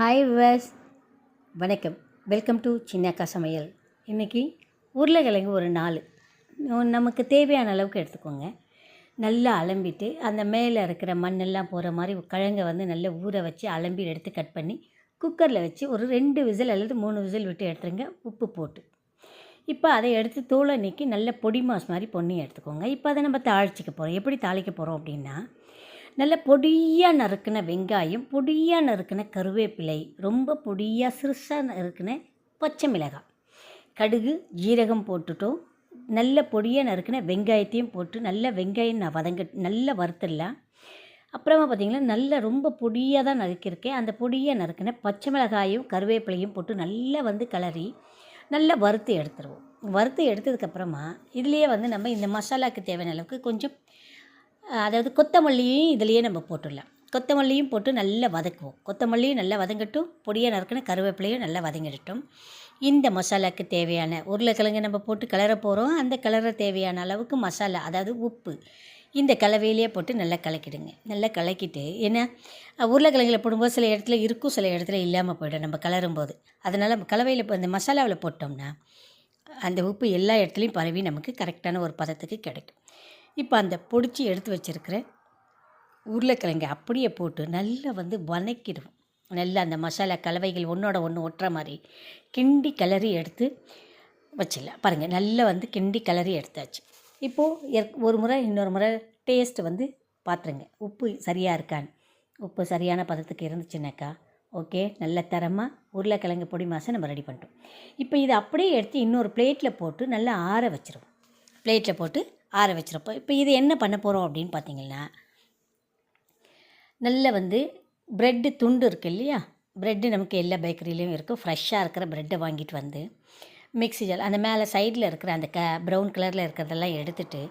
Hi viewers வணக்கம். Welcome to Chinnakka Samayal. இன்றைக்கி உருளைக்கிழங்கு ஒரு நாலு. நமக்கு தேவையான அளவுக்கு எடுத்துக்கோங்க. நல்லா அலம்பிட்டு அந்த மேலே இருக்கிற மண்ணெல்லாம் போகிற மாதிரி கிழங்கை வந்து நல்லா ஊற வச்சு அலம்பி எடுத்து கட் பண்ணி குக்கரில் வச்சு ஒரு ரெண்டு விசில் அல்லது மூணு விசில் விட்டு எடுத்துருங்க. உப்பு போட்டு. இப்போ அதை எடுத்து தோலை நீக்கி நல்ல பொடி மாஸ் மாதிரி பொண்ணி எடுத்துக்கோங்க. இப்போ அதை நம்ம தாளிச்சிக்க போகிறோம் எப்படி தாளிக்க போகிறோம் அப்படின்னா நல்ல பொடியாக நறுக்கின வெங்காயம் பொடியாக நறுக்கின கருவேப்பிலை ரொம்ப பொடியாக சிறுசாக நறுக்கின பச்சை மிளகாய். கடுகு ஜீரகம் போட்டுட்டோம். நல்ல பொடியாக நறுக்கின வெங்காயத்தையும் போட்டு நல்ல வெங்காயம் நான் வதங்க நல்லா வறுத்துடலாம். அப்புறமா பார்த்திங்கன்னா நல்லா ரொம்ப பொடியாக தான் நறுக்கியிருக்கேன். அந்த பொடியாக நறுக்கின பச்சை மிளகாயும் கருவேப்பிலையும் போட்டு நல்லா வந்து கிளறி நல்லா வறுத்து எடுத்துருவோம். வறுத்து எடுத்ததுக்கப்புறமா இதுலேயே வந்து நம்ம இந்த மசாலாவுக்கு தேவையான அளவுக்கு கொஞ்சம் அதாவது கொத்தமல்லியும் இதுலேயே நம்ம போட்டுடலாம். கொத்தமல்லியும் போட்டு நல்லா வதக்குவோம். கொத்தமல்லியும் நல்லா வதங்கட்டும். பொடியாக நறுக்கின கருவேப்பிலையும் நல்லா வதங்கிடட்டும். இந்த மசாலாவுக்கு தேவையான உருளைக்கிழங்கு நம்ம போட்டு கிளற போகிறோம் அந்த கிளற தேவையான அளவுக்கு மசாலா அதாவது உப்பு இந்த கலவையிலேயே போட்டு நல்லா கலக்கிடுங்க. நல்லா கலக்கிட்டு ஏன்னா அஹ், உருளைக்கிழங்குல போடும்போது சில இடத்துல இருக்கும் சில இடத்துல இல்லாமல் போயிடும் நம்ம கலரும்போது அதனால் கலவையில் இப்போ இந்த மசாலாவில் போட்டோம்னா அந்த உப்பு எல்லா இடத்துலையும் பரவி நமக்கு கரெக்டான ஒரு பதத்துக்கு கிடைக்கும். இப்போ அந்த பொடிச்சு எடுத்து வச்சுருக்கிற உருளைக்கிழங்கு அப்படியே போட்டு நல்லா வந்து வதக்கிடுவோம் நல்லா அந்த மசாலா கலவைகள் ஒன்றோட ஒன்று ஒட்டுற மாதிரி கிண்டி கிளறி எடுத்து வச்சிடலாம். பாருங்கள் நல்லா வந்து கிண்டி கிளறி எடுத்தாச்சு. இப்போது ஒரு முறை இன்னொரு முறை டேஸ்ட்டு வந்து பார்த்துருங்க. உப்பு சரியாக இருக்கான்னு. உப்பு சரியான பதத்துக்கு இருந்துச்சுனாக்கா ஓகே நல்ல தரமாக உருளைக்கிழங்கு பொடி மாசம் நம்ம ரெடி பண்ணிட்டோம். இப்போ இதை அப்படியே எடுத்து இன்னொரு பிளேட்டில் போட்டு நல்லா ஆற வச்சிருவோம். பிளேட்டில் போட்டு ஆற வச்சிருப்போம் இப்போ இது என்ன பண்ண போகிறோம் அப்படின்னு பார்த்தீங்கன்னா நல்ல வந்து ப்ரெட்டு துண்டு இருக்குது இல்லையா? ப்ரெட்டு நமக்கு எல்லா பேக்கரியிலையும் இருக்கும் ஃப்ரெஷ்ஷாக இருக்கிற ப்ரெட்டை வாங்கிட்டு வந்து மிக்ஸி ஜார் அந்த மேலே சைடில் இருக்கிற அந்த க ப்ரௌன் கலரில் இருக்கிறதெல்லாம் எடுத்துட்டு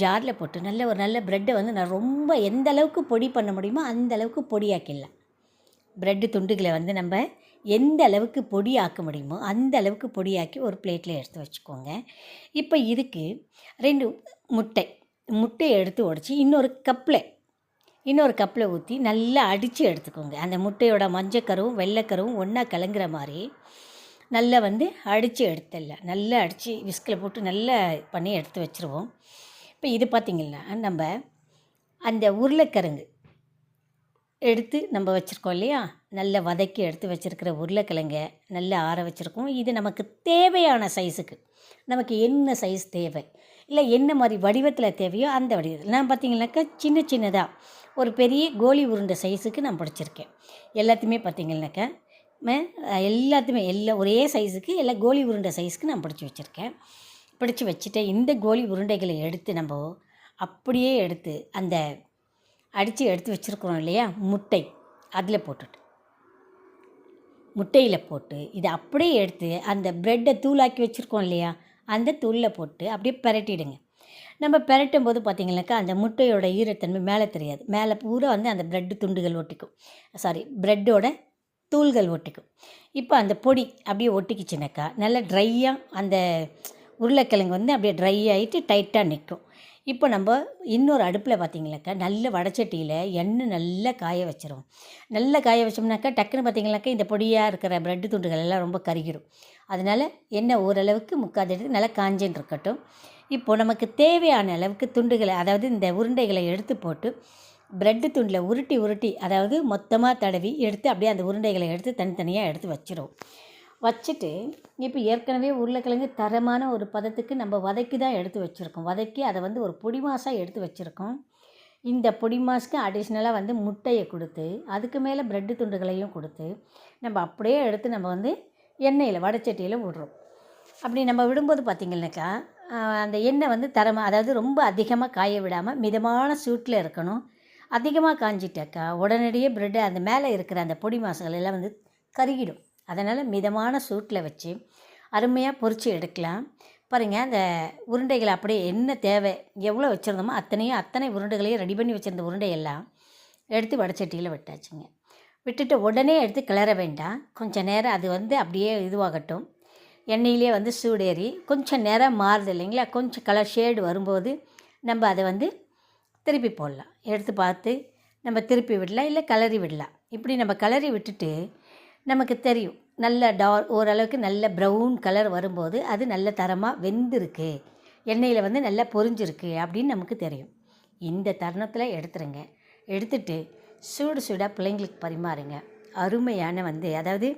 ஜாரில் போட்டு நல்ல ஒரு நல்ல ப்ரெட்டை வந்து நான் ரொம்ப எந்த அளவுக்கு பொடி பண்ண முடியுமோ அந்த அளவுக்கு பொடியாக்கிடலாம். ப்ரெட்டு துண்டுகளை வந்து நம்ம எந்த அளவுக்கு பொடி ஆக்க முடியுமோ அந்த அளவுக்கு பொடியாக்கி ஒரு பிளேட்டில் எடுத்து வச்சுக்கோங்க. இப்போ இதுக்கு ரெண்டு முட்டை முட்டையை எடுத்து உடச்சி இன்னொரு கப்பில் இன்னொரு கப்பில் ஊற்றி நல்லா அடித்து எடுத்துக்கோங்க. அந்த முட்டையோட மஞ்சக்கருவும் வெள்ளைக்கருவும் ஒன்றா கலங்குற மாதிரி நல்லா வந்து அடித்து எடுத்துடலாம். நல்லா அடித்து விஸ்கில் போட்டு நல்லா பண்ணி எடுத்து வச்சுருவோம். இப்போ இது பார்த்திங்கன்னா நம்ம அந்த உருளைக்கிழங்கு எடுத்து நம்ம வச்சுருக்கோம் இல்லையா? நல்லா வதக்கி எடுத்து வச்சுருக்கிற உருளைக்கிழங்க நல்லா ஆற வச்சுருக்கோம். இது நமக்கு தேவையான சைஸுக்கு நமக்கு என்ன சைஸ் தேவை? இல்லை என்ன மாதிரி வடிவத்தில் தேவையோ அந்த வடிவத்தில். நான் பார்த்தீங்கன்னாக்கா சின்ன சின்னதாக ஒரு பெரிய கோலி உருண்டை சைஸுக்கு நான் பிடிச்சிருக்கேன். எல்லாத்தையுமே பார்த்தீங்கன்னாக்கா ம- எல்லாத்தையுமே எல்லா ஒரே சைஸுக்கு எல்லா கோலி உருண்டை சைஸுக்கு நான் பிடிச்சி வச்சுருக்கேன். பிடிச்சி வச்சுட்டு இந்த கோலி உருண்டைகளை எடுத்து நம்ம அப்படியே எடுத்து அந்த அடித்து எடுத்து வச்சுருக்குறோம் இல்லையா? முட்டை. அதில் போட்டுட்டு. முட்டையில் போட்டு இதை அப்படியே எடுத்து அந்த ப்ரெட்டை தூளாக்கி வச்சுருக்கோம் இல்லையா? அந்த தூளில் போட்டு அப்படியே பரட்டிடுங்க. நம்ம பிரட்டும் போது பார்த்திங்கனாக்கா அந்த முட்டையோட ஈரத்தன்மை மேலே தெரியாது. மேலே பூரா வந்து அந்த ப்ரெட்டு துண்டுகள் ஒட்டிக்கும். சாரி ப்ரெட்டோட தூள்கள் ஒட்டிக்கும். இப்போ அந்த பொடி அப்படியே ஒட்டிக்கிச்சுனாக்கா நல்லா ட்ரையாக அந்த உருளைக்கிழங்கு வந்து அப்படியே ட்ரை ஆகிட்டு டைட்டாக நிற்கும். இப்போ நம்ம இன்னொரு அடுப்பில் பார்த்தீங்கனாக்கா நல்ல வடச்சட்டியில் எண்ணெய் நல்லா காய வச்சிரும் நல்லா காய வச்சோம்னாக்கா டக்குன்னு பார்த்தீங்கனாக்கா இந்த பொடியாக இருக்கிற ப்ரெட்டு துண்டுகள் எல்லாம் ரொம்ப கருகிடும் அதனால் எண்ணெய் ஓரளவுக்கு முக்காது எடுத்து நல்லா காஞ்சின்னு இருக்கட்டும். இப்போது நமக்கு தேவையான அளவுக்கு துண்டுகளை அதாவது இந்த உருண்டைகளை எடுத்து போட்டு ப்ரெட்டு துண்டில் உருட்டி உருட்டி அதாவது மொத்தமாக தடவி எடுத்து அப்படியே அந்த உருண்டைகளை எடுத்து தனித்தனியாக எடுத்து வச்சிரும் வச்சுட்டு இப்போ ஏற்கனவே உருளைக்கிழங்கு தரமான ஒரு பதத்துக்கு நம்ம வதக்கி தான் எடுத்து வச்சுருக்கோம். வதக்கி அதை வந்து ஒரு பொடி மாசாக எடுத்து வச்சுருக்கோம். இந்த பொடி மாஸ்க்கு அடிஷ்னலாக வந்து முட்டையை கொடுத்து அதுக்கு மேலே ப்ரெட்டு துண்டுகளையும் கொடுத்து நம்ம அப்படியே எடுத்து நம்ம வந்து எண்ணெயில் வடச்சட்டியில் விடுறோம். அப்படி நம்ம விடும்போது பார்த்திங்கனாக்கா அந்த எண்ணெய் வந்து தரமாக அதாவது ரொம்ப அதிகமாக காய விடாமல் மிதமான சூட்டில் இருக்கணும். அதிகமாக காஞ்சிட்டாக்கா உடனடியே ப்ரெட்டு அந்த மேலே இருக்கிற அந்த பொடி மாசுகள் எல்லாம் வந்து கருகிடும். அதனால் மிதமான சூட்டில் வச்சு அருமையாக பொரித்து எடுக்கலாம். பாருங்கள் அந்த உருண்டைகளை அப்படியே என்ன தேவை எவ்வளோ வச்சுருந்தோமோ அத்தனையும் அத்தனை உருண்டைகளையும் ரெடி பண்ணி வச்சுருந்த உருண்டையெல்லாம் எடுத்து வடச்சட்டியில் விட்டாச்சுங்க. விட்டுட்டு உடனே எடுத்து கிளற வேண்டாம். கொஞ்சம் நேரம் அது வந்து அப்படியே இதுவாகட்டும். எண்ணெயிலே வந்து சூடேறி கொஞ்சம் நேரம் மாறுது இல்லைங்களா? கொஞ்சம் கலர் ஷேடு வரும்போது நம்ம அதை வந்து திருப்பி போடலாம். எடுத்து பார்த்து நம்ம திருப்பி விடலாம் இல்லை கிளறி விடலாம். இப்படி நம்ம கிளறி விட்டுட்டு நமக்கு தெரியும். நல்ல டார் ஓரளவுக்கு நல்ல ப்ரௌன் கலர் வரும்போது அது நல்ல தரமாக வெந்திருக்கு. எண்ணெயில் வந்து நல்லா பொரிஞ்சிருக்கு அப்படின்னு நமக்கு தெரியும். இந்த தருணத்தில் எடுத்துருங்க. எடுத்துட்டு சூடு சூடாக பிள்ளைங்களுக்கு பரிமாறுங்க. அருமையான வந்து அதாவது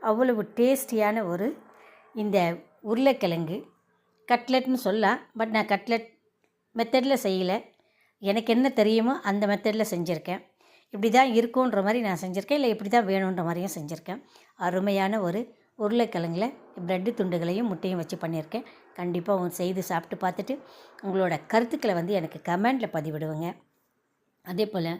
அவ்வளவு டேஸ்டியான ஒரு இந்த உருளைக்கிழங்கு. கட்லெட்னு சொல்லலாம் பட் நான் கட்லெட் மெத்தடில் செய்யலை. எனக்கு என்ன தெரியுமோ அந்த மெத்தடில் செஞ்சுருக்கேன். இப்படி தான் இருக்குன்ற மாதிரி நான் செஞ்சுருக்கேன். இல்லை இப்படி தான் வேணுன்ற மாதிரியும் செஞ்சுருக்கேன். அருமையான ஒரு உருளைக்கிழங்குல ப்ரெட்டு துண்டுகளையும் முட்டையும் வச்சு பண்ணியிருக்கேன். கண்டிப்பாக உன் செய்து சாப்பிட்டு பார்த்துட்டு உங்களோட கருத்துக்களை வந்து எனக்கு கமெண்டில் பதிவிடுவேங்க. அதே போல்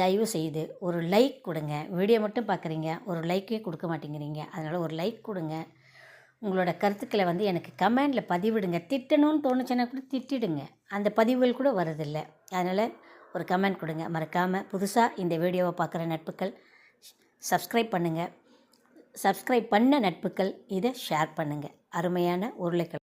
தயவு செய்து ஒரு லைக் கொடுங்க. வீடியோ மட்டும் பார்க்குறீங்க ஒரு லைக்கே கொடுக்க மாட்டேங்கிறீங்க. அதனால் ஒரு லைக் கொடுங்க. உங்களோட கருத்துக்களை வந்து எனக்கு கமெண்டில் பதிவிடுங்க. திட்டணும்னு தோணுச்சுன்னா கூட திட்டிடுங்க. அந்த பதிவுகள் கூட வரதில்லை அதனால் ஒரு கமெண்ட் கொடுங்க. மறக்காமல் புதுசாக இந்த வீடியோவை பார்க்குற நட்புகள் சப்ஸ்கிரைப் பண்ணுங்கள் சப்ஸ்கிரைப் பண்ண நட்புகள் இதை ஷேர் பண்ணுங்கள் அருமையான உருளைக்கிழங்கு.